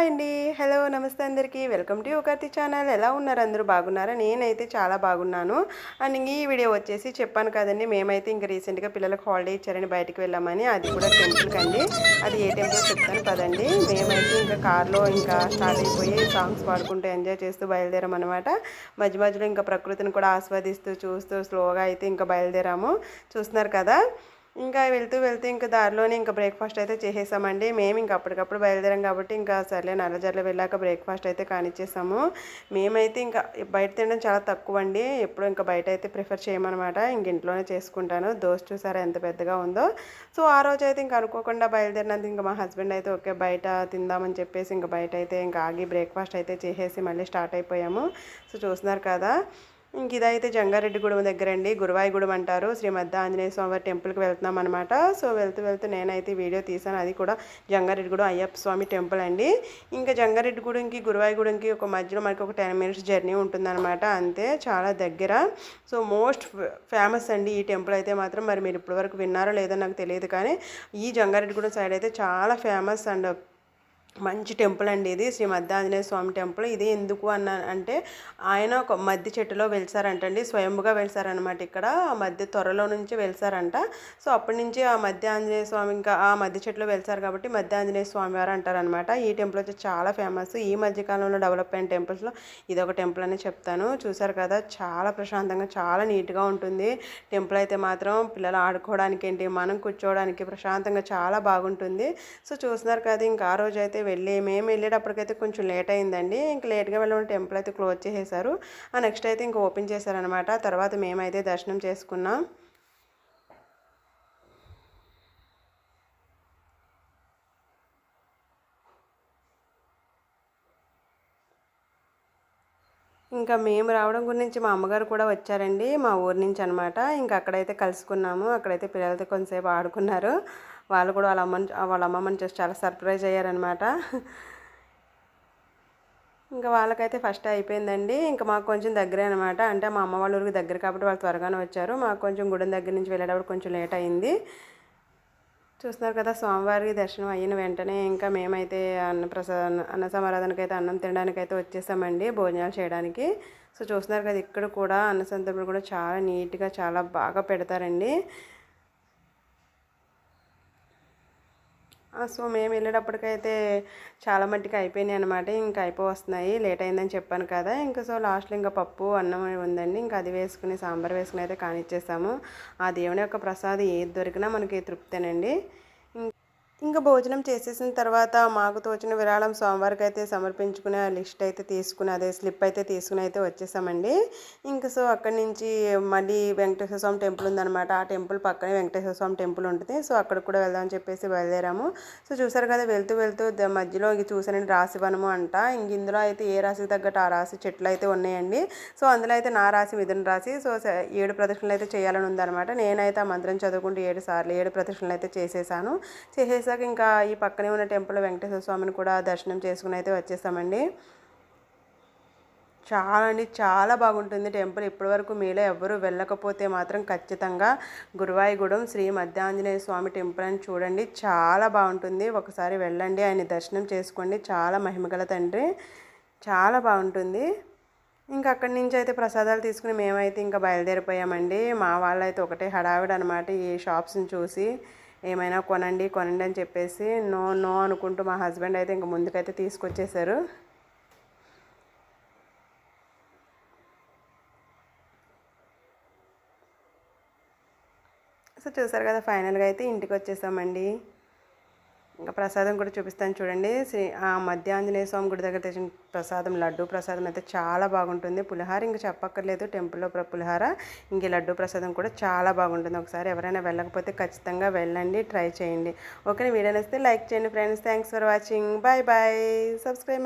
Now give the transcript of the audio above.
Hi అండి. Hello నమస్తే అందరికీ. వెల్కమ్ టు ఒకటి ఛానల్. ఎలా ఉన్నారు? అందరూ బాగున్నారా? నేనైతే చాలా బాగున్నాను. అండ్ ఈ వీడియో వచ్చేసి చెప్పాను కదండి. మేమైతే ఇంకా రీసెంట్గా పిల్లలకు హాలిడే ఇచ్చారని బయటకు వెళ్ళామని. అది కూడా టెంపుల్కి అండి. అది ఏ టెంపుల్ చెప్తాను కదండి. మేమైతే ఇంకా కార్లో ఇంకా స్టార్ట్ అయిపోయి సాంగ్స్ పాడుకుంటూ ఎంజాయ్ చేస్తూ బయలుదేరామన్నమాట. మధ్య మధ్యలో ఇంకా ప్రకృతిని కూడా ఆస్వాదిస్తూ చూస్తూ స్లోగా అయితే ఇంకా బయలుదేరాము. చూస్తున్నారు కదా? ఇంకా వెళ్తూ వెళ్తూ ఇంకా దారిలోనే ఇంకా బ్రేక్ఫాస్ట్ అయితే చేసేసామండి. మేము ఇంకా అప్పటికప్పుడు బయలుదేరాం కాబట్టి ఇంకా సర్లే నల్లజర్ల వెళ్ళాక బ్రేక్ఫాస్ట్ అయితే కానిచ్చేసాము. మేమైతే ఇంకా బయట తినడం చాలా తక్కువ అండి ఎప్పుడు ఇంకా బయట అయితే ప్రిఫర్ చేయమన్నమాట. ఇంక ఇంట్లోనే చేసుకుంటాను. దోశ చూసారా ఎంత పెద్దగా ఉందో. సో ఆ రోజు అయితే ఇంకా అనుకోకుండా బయలుదేరినంత ఇంకా మా హస్బెండ్ అయితే ఓకే బయట తిందామని చెప్పేసి ఇంకా బయట అయితే ఇంకా ఆగి బ్రేక్ఫాస్ట్ అయితే చేసేసి మళ్ళీ స్టార్ట్ అయిపోయాము. సో చూస్తున్నారు కదా. ఇంక ఇదైతే జంగారెడ్డిగూడెం దగ్గర అండి గురువాయిగూడెం అంటారు. శ్రీ మధ్య ఆంజనేయ స్వామివారి టెంపుల్కి వెళ్తున్నాం అనమాట సో వెళ్తూ వెళ్తూ నేనైతే వీడియో తీసాను అది కూడా జంగారెడ్డిగూడెం అయ్యప్ప స్వామి టెంపుల్ అండి. ఇంకా జంగారెడ్డిగూడెంకి గురువాయిగూడెంకి ఒక మధ్యలో మనకి ఒక టెన్ మినిట్స్ జర్నీ ఉంటుందన్నమాట. అంతే చాలా దగ్గర. సో మోస్ట్ ఫేమస్ అండి ఈ టెంపుల్ అయితే మాత్రం. మరి మీరు ఇప్పటివరకు విన్నారో లేదో నాకు తెలియదు కానీ ఈ జంగారెడ్డిగూడెం సైడ్ అయితే చాలా ఫేమస్ అండ్ మంచి టెంపుల్ అండి ఇది. శ్రీ మధ్య ఆంజనేయ స్వామి టెంపుల్. ఇది ఎందుకు అన్న అంటే ఆయన ఒక మధ్య చెట్టులో వెలిసారంటండి. స్వయంగా వెలిసారనమాట ఇక్కడ. ఆ మధ్య త్వరలో నుంచి వెలిసారంట. సో అప్పటి నుంచి ఆ మధ్య ఆంజనేయ స్వామి ఇంకా ఆ మధ్య చెట్టులో వెలిసారు కాబట్టి మధ్య ఆంజనేయ స్వామి వారు అంటారనమాట ఈ టెంపుల్ వచ్చి చాలా ఫేమస్. ఈ మధ్యకాలంలో డెవలప్ అయిన టెంపుల్స్లో ఇది ఒక టెంపుల్ అని చెప్తాను. చూసారు కదా చాలా ప్రశాంతంగా చాలా నీట్గా ఉంటుంది. టెంపుల్ అయితే మాత్రం పిల్లలు ఆడుకోవడానికి ఏంటి మనం కూర్చోవడానికి ప్రశాంతంగా చాలా బాగుంటుంది. సో చూస్తున్నారు కదా ఇంకా ఆ రోజు అయితే వెళ్ళి మేము వెళ్ళేటప్పటికైతే కొంచెం లేట్ అయిందండి. ఇంక లేట్గా వెళ్ళడం టెంపుల్ అయితే క్లోజ్ చేసేసారు. ఆ నెక్స్ట్ అయితే ఇంక ఓపెన్ చేశారనమాట తర్వాత మేమైతే దర్శనం చేసుకున్నాం. ఇంకా మేము రావడం గురించి మా అమ్మగారు కూడా వచ్చారండి మా ఊరి నుంచి అనమాట ఇంకా అక్కడైతే కలుసుకున్నాము. అక్కడైతే పిల్లలతో కొంతసేపు ఆడుకున్నారు. వాళ్ళు కూడా వాళ్ళ అమ్మని వాళ్ళ అమ్మమ్మని చూసి చాలా సర్ప్రైజ్ అయ్యారనమాట ఇంకా వాళ్ళకైతే ఫస్ట్ అయిపోయిందండి. ఇంకా మాకు కొంచెం దగ్గరే అనమాట అంటే మా అమ్మ వాళ్ళ ఊరికి దగ్గర కాబట్టి వాళ్ళు త్వరగానే వచ్చారు. మాకు కొంచెం గుడి దగ్గర నుంచి వెళ్ళేటప్పుడు కొంచెం లేట్ అయింది. చూస్తున్నారు కదా స్వామివారికి దర్శనం అయిన వెంటనే ఇంకా మేమైతే అన్న ప్రసాద అన్న సమారాధనకైతే అయితే అన్నం తినడానికి అయితే వచ్చేసామండి భోజనాలు చేయడానికి. సో చూస్తున్నారు కదా ఇక్కడ కూడా అన్న సందర్భం కూడా చాలా నీట్గా చాలా బాగా పెడతారండి. సో మేము వెళ్ళేటప్పటికైతే చాలా మట్టికి అయిపోయినాయి అనమాట ఇంకా అయిపో వస్తున్నాయి లేట్ అయిందని చెప్పాను కదా. ఇంకా సో లాస్ట్లో ఇంకా పప్పు అన్నం ఉందండి. ఇంకా అది వేసుకుని సాంబార్ వేసుకుని అయితే కానిచ్చేసాము. ఆ దేవుని యొక్క ప్రసాదం ఏది దొరికినా మనకి తృప్తేనండి. ఇంకా భోజనం చేసేసిన తర్వాత మాకు తోచిన విరాళం సోమవారికి అయితే సమర్పించుకునే లిస్ట్ అయితే తీసుకుని అదే స్లిప్ అయితే తీసుకుని అయితే వచ్చేసామండి. ఇంకా సో అక్కడి నుంచి మళ్ళీ వెంకటేశ్వర స్వామి టెంపుల్ ఉందనమాట ఆ టెంపుల్ పక్కనే వెంకటేశ్వర స్వామి టెంపుల్ ఉంటుంది. సో అక్కడ కూడా వెళ్దామని చెప్పేసి బయలుదేరాము. సో చూసారు కదా వెళ్తూ వెళ్తూ మధ్యలో చూసానండి రాశివనము అంట. ఇంక ఇందులో అయితే ఏ రాశికి తగ్గట్టు ఆ రాశి చెట్లు అయితే ఉన్నాయండి. సో అందులో అయితే నా రాశి మిథున రాశి. సో ఏడు ప్రదక్షిణలు అయితే చేయాలని ఉందనమాట నేనైతే ఆ మంత్రం చదువుకుంటూ ఏడు సార్లు ఏడు ప్రదక్షిణలు అయితే చేసేసాను. చేసేసి వచ్చేసాక ఇంకా ఈ పక్కనే ఉన్న టెంపుల్ వెంకటేశ్వర స్వామిని కూడా దర్శనం చేసుకుని అయితే వచ్చేసామండి. చాలా అండి చాలా బాగుంటుంది టెంపుల్. ఇప్పటివరకు మీలో ఎవరు వెళ్ళకపోతే మాత్రం ఖచ్చితంగా గురువాయిగూడెం శ్రీ మధ్యాంజనేయ స్వామి టెంపుల్ అని చూడండి. చాలా బాగుంటుంది. ఒకసారి వెళ్ళండి ఆయన దర్శనం చేసుకోండి. చాలా మహిమగల తండ్రి. చాలా బాగుంటుంది. ఇంకా అక్కడి నుంచి అయితే ప్రసాదాలు తీసుకుని మేమైతే ఇంకా బయలుదేరిపోయామండి. మా వాళ్ళైతే ఒకటే హడావిడ అనమాట ఈ షాప్స్ని చూసి. ఏమైనా కొనండి కొనండి అని చెప్పేసి నో నో అనుకుంటూ మా హస్బెండ్ అయితే ఇంక ముందుకైతే తీసుకొచ్చేసారు. సో చూసారు కదా ఫైనల్గా అయితే ఇంటికి వచ్చేసామండి. ఇంకా ప్రసాదం కూడా చూపిస్తాను చూడండి. శ్రీ మధ్య ఆంజనేయ స్వామి గుడి దగ్గర తెచ్చిన ప్రసాదం లడ్డు ప్రసాదం అయితే చాలా బాగుంటుంది. పులిహార ఇంకా చెప్పక్కర్లేదు టెంపుల్లో పులిహార ఇంక లడ్డు ప్రసాదం కూడా చాలా బాగుంటుంది. ఒకసారి ఎవరైనా వెళ్ళకపోతే ఖచ్చితంగా వెళ్ళండి ట్రై చేయండి. ఓకే వీడియో నచ్చితే లైక్ చేయండి friends. Thanks for watching. Bye bye. Subscribe